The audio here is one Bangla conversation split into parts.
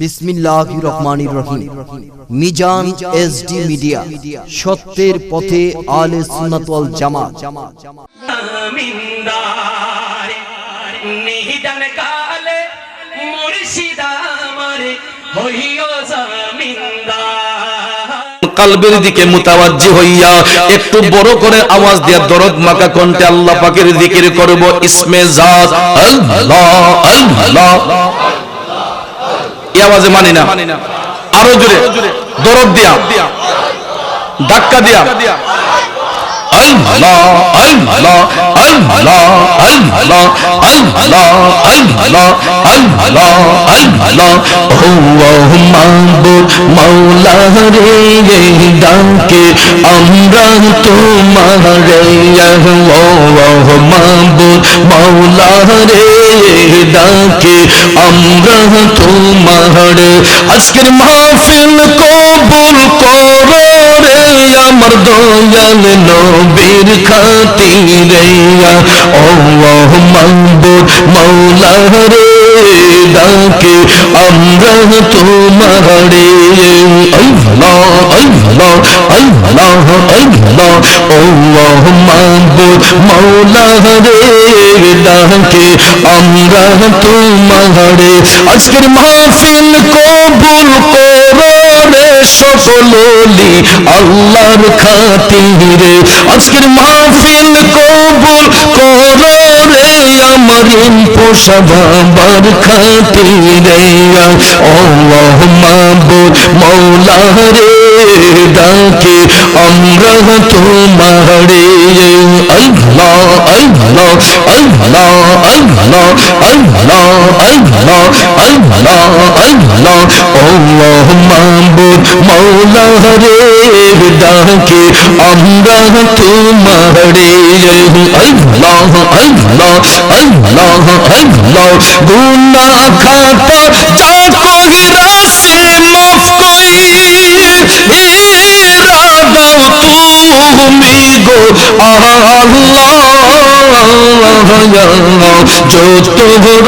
বিসমিল্লাহ রহমানির রহিম। মিজান এসডি মিডিয়া সত্যের পথে আলে সুন্নাত ওয়াল জামাত। জমিন্দার নিহিদান কালে মুর্শিদ আমার হইও কালবের দিকে মুতাওয়াজ্জি হইয়া একটু বড় করে আওয়াজ দিয়া দরদ মাকা কণ্ঠে আল্লাহ পাকের জিকির করব ইসমে জাত আল্লাহ আল্লাহ। এই আওয়াজে মানি না। আরও জোরে। দরদ দিয়া। ধাক্কা দিয়া। মৌলা রে ডাকে। আমরা তোমার মৌলা রে ডাকে আমরা তোমার। আজকের মাহফিল কবুল করো রে আমার দয়াল নবীর খাতিরে। ও মাহবুব মাওলা রে ডাকে আমরা তোমারে। আল্লাহ আল্লাহ আল্লাহ আল্লাহ ও মাহবুব মাওলা রে ডাকে আমরা তোমারে। আজকের মাহফিল কবুল করো রে সকলি আল্লাহর খাতিরে। আজকের মাহফিল কবুল করো রে আমার পোষা বাবার খাতিরে। ও মাহবুব মাওলা রে ডাকে, আমরা তোমারে। আল্লাহ আল্লাহ আল্লাহ আল্লাহ আল্লাহ আল্লাহ আল্লাহ আল্লাহ। ও মাহবুব মাওলা রে ডাকে, আমরা তোমারে আল্লাহ আল্লাহ আল্লাহ আল্লাহ। গুনাহ খাতা যা কহিরা সে মাফ কই ইরাদাও তুমি গো। আল্লাহ যত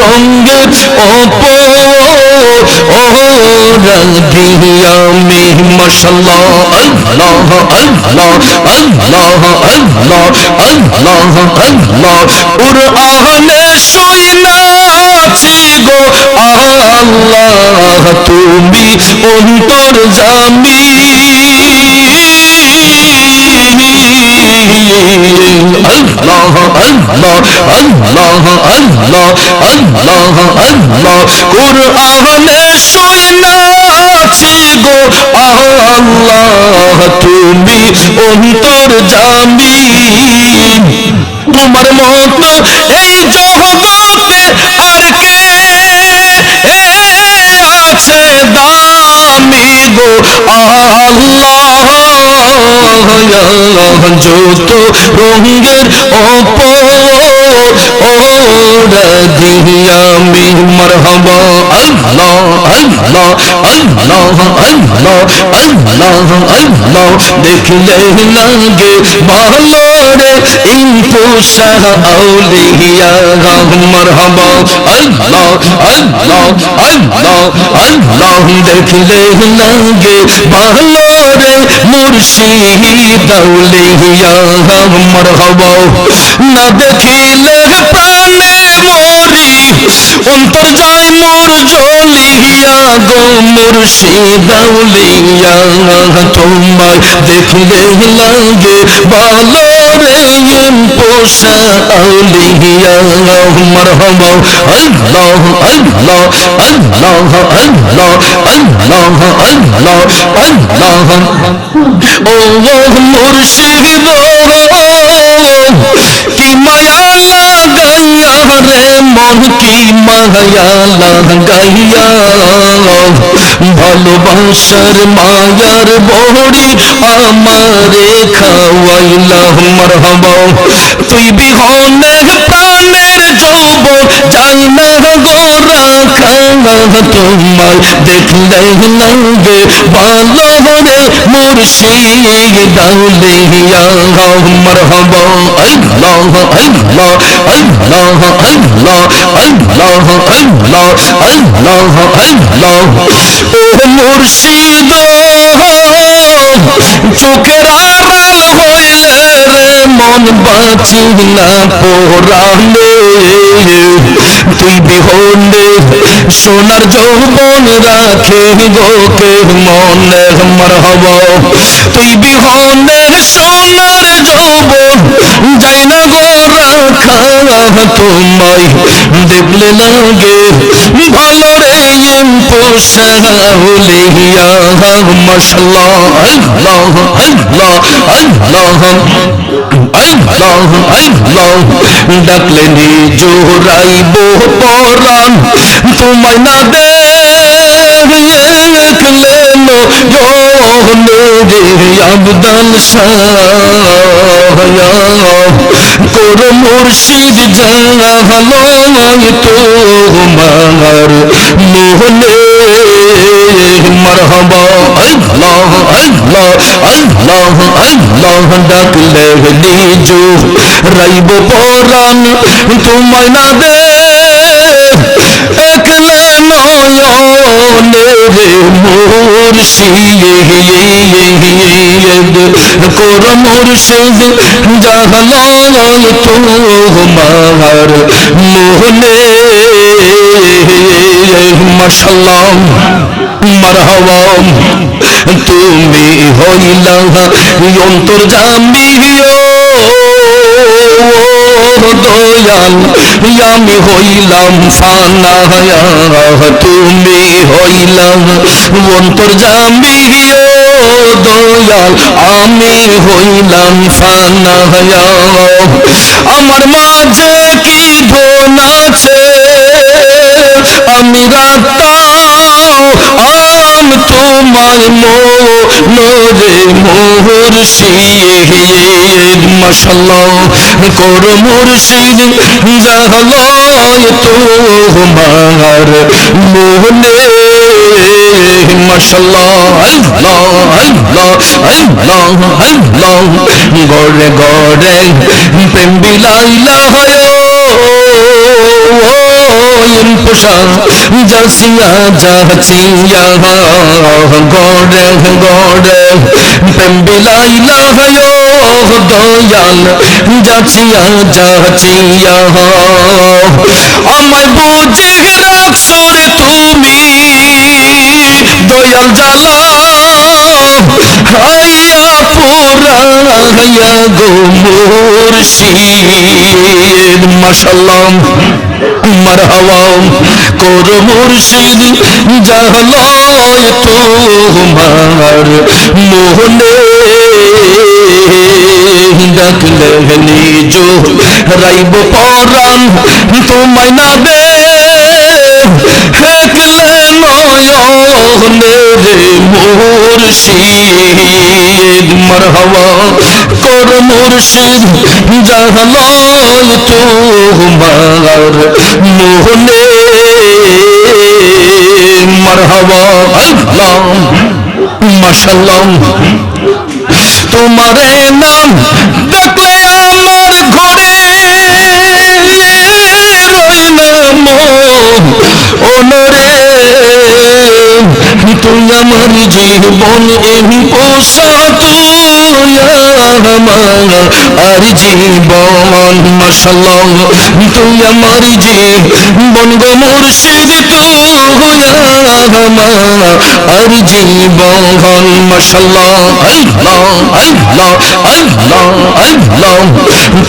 রঙ্গের অপর রঙ্গিয়ামি মশাল্লাহ আল্লাহ আল্লাহ আল্লাহ আল্লাহ আল্লাহ আল্লাহ কুরআনে শুনাছি গো আল্লাহ তুমি অন্তর জামি আল্লাহ আল্লাহ আল্লাহ গো আল্লাহ তুমি অন্তর জামি তোমার মতো এই জগতে আর কে আছে দামি গো আল্লাহ যত রঙের অপর اور دیا میں مرحبا اللہ اللہ اللہ اللہ اللہ اللہ دیکھ لے لگے بہلوڑے ان کو سہ اولیاء مرحبا اللہ اللہ اللہ اللہ دیکھ لے لگے بہلوڑے مرشید اولیاء مرحبا না দেখিলে প্রাণে মরি অন্তর যায় মোর জ্বলিয়া গো মুর্শিদ আউলিয়া তোমায় দেখলে লাগে ভালো রে পোষা আউলিয়া মরহবা, আল্লাহ আল্লাহ আল্লাহ আল্লাহ আল্লাহ আল্লাহ আল্লাহ। ও মুর্শিদ কি মায়া লাগাইয়া রে মন কি মায়া লাগাইয়া ভালোবাসার মায়ার বড়ি আমারে খাওয়াইলা মরহবা তুই বিহনে প্রাণের যৌবন যাই না গো রাখা তোমায় দেখলে লাগে ভালো রে মুর্শিদ দাউলিয়া মারহাবা আল্লাহ আল্লাহ আল্লাহ আল্লাহ আল্লাহ আল্লাহ আল্লাহ আল্লাহ ও মুর্শিদ, চোখের আড়াল হইলে রে, মন বাঁচি না পোরালে তুই বিহনে সোনার যৌবন রাখে গোকে মনে মারহব তুই বিহনে সোনার যৌবন যাই না গো রাখা তোমায়। দেখলে লাগে ভালো রে পোষাউলিয়া মশলা আল্লাহ আল্লাহ আল্লাহ। আল্লাহ আল্লাহ ডাকলে নিজরাইব পরাণ তোমায় না দেখলে জহলে আবদাল তোর মুর্শিদ জানা ভালো তোমার মোহনে মারহাবা আল্লাহ আল্লাহ আল্লাহ আল্লাহ ডাকলে নিজু রাইব পরাণ তোমায় না দে একলে নয়নে রে মুর্শিদ কোর মুর্শিদ জাহালো তোমার মোহনে মাশাল্লাহ মারহাবা, তুমি হইলা অন্তর জামিও দয়াল, আমি হইলাম ফানা তুমি হইলাম অন্তর জামিও দয়াল, আমি হইলাম ফানা আমার মাঝে কি রাতাম তোমার মোরে মুর্শিদ মশাল্লাহ, কর মুর্শিদ জাহলয় তোমার মোহনে মশাল্লাহ গড়ে গড়ে প্রেম বিলাইলা হয় পোষা জাসিয়া জাচিয়া গড়ে গড়ে, প্রেম বিলাইলা হয়, দয়াল যাচিয়া যাচিয়া আমায় বুঝে রাখছো রে তুমি, দয়াল জালা আইয়া পুরাইয়া গো মুর্শিদ, মাশাল্লাহ। মারহাবা কর মুর্শিদ জাহলয় তোমার মোহনে ডাকলে নিজো রাইব পরাণ তোমায় না দে। হেকলে নয়নে রে মুর্শিদ মারহাবা। কর মুর্শিদ জাহলয় তোমার মোহনে। মারহাবা মাশাল্লাহ তোমারে নাম ডাকলে আমার ঘরে। অনরে। তুই আমার জীবন এমনি পোষা। আর জীবন মশাল তুই আমার জীবন গো মুর্শিদ আর জীবন মশাল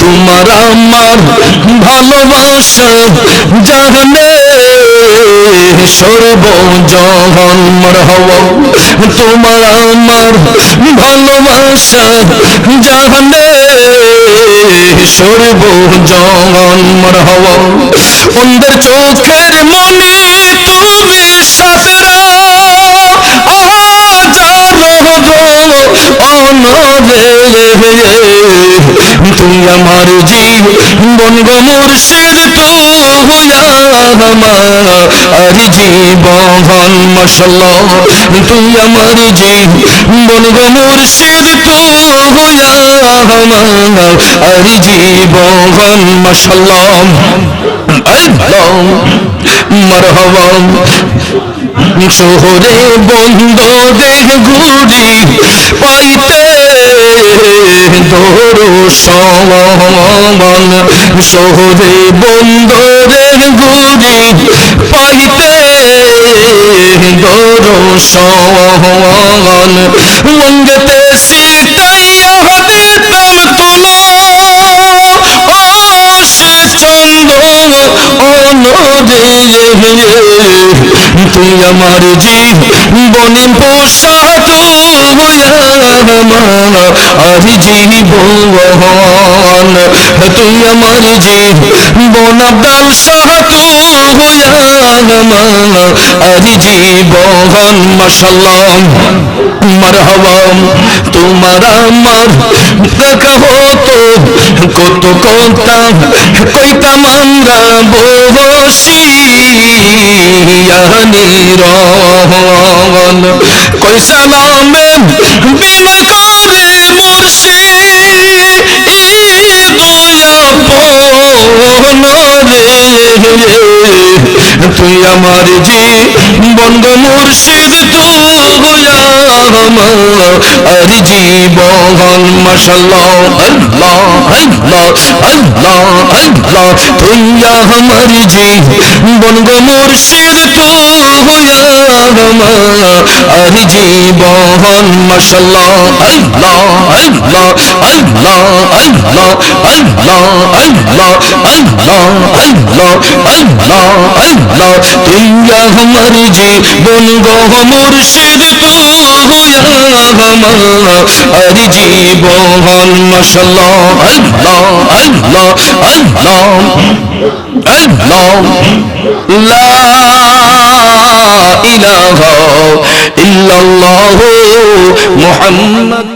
তোমার আমার ভালোবাসা জাহানে সর্বজহন হব তোমার আমার ভালোবাসা জাহানে। সর্বজহন হব অন্ধের চোখের মনে তুমি সাফেরা আজার হব অনরে তুই আমার জীবন গো মুর্শিদ তুই আমার জীবন, মাশাল্লাহ, তুই আমার জীবন গো মুর্শিদ তুই আমার জীবন আল্লাহ মারহাবা। শহরে বন্ধ দেহ গুড়ি পাইতে দোরু সমন সহদে বন্দরে গুরি পাইতে দোরু সমন মঙ্গতে সীতাইয়া দিতাম তুলো ও সে চন্দ্র তুই আমার জীবনে পোষা তুই আমার। আর জীবন তুই আমার জীবন ডাল সাহাতু আর জীবন মশাল্লাহ মারহাবা, তোমার আমার দেখা হতো কত কথা কইতাম আমরা বসিয়ানিরন কই সালামে মুর্শি তুই আমার জি গো মুর্শিদ তুই আমার আর জীবন মাশাল্লাহ আল্লাহ আল্লাহ আল্লাহ আল্লাহ তুই আমার জীবন গো মুর্শিদ আমার আর জীবন মাশাল্লাহ আল্লাহ আল্লাহ আল্লাহ আল্লাহ আল্লাহ আল্লাহ আল্লাহ আল্লাহ আল্লাহ আল্লাহ তুই আমার জীবন গো মুর্শিদ আমার আর জীবন মশল ইহ ইহ মোহাম্মদ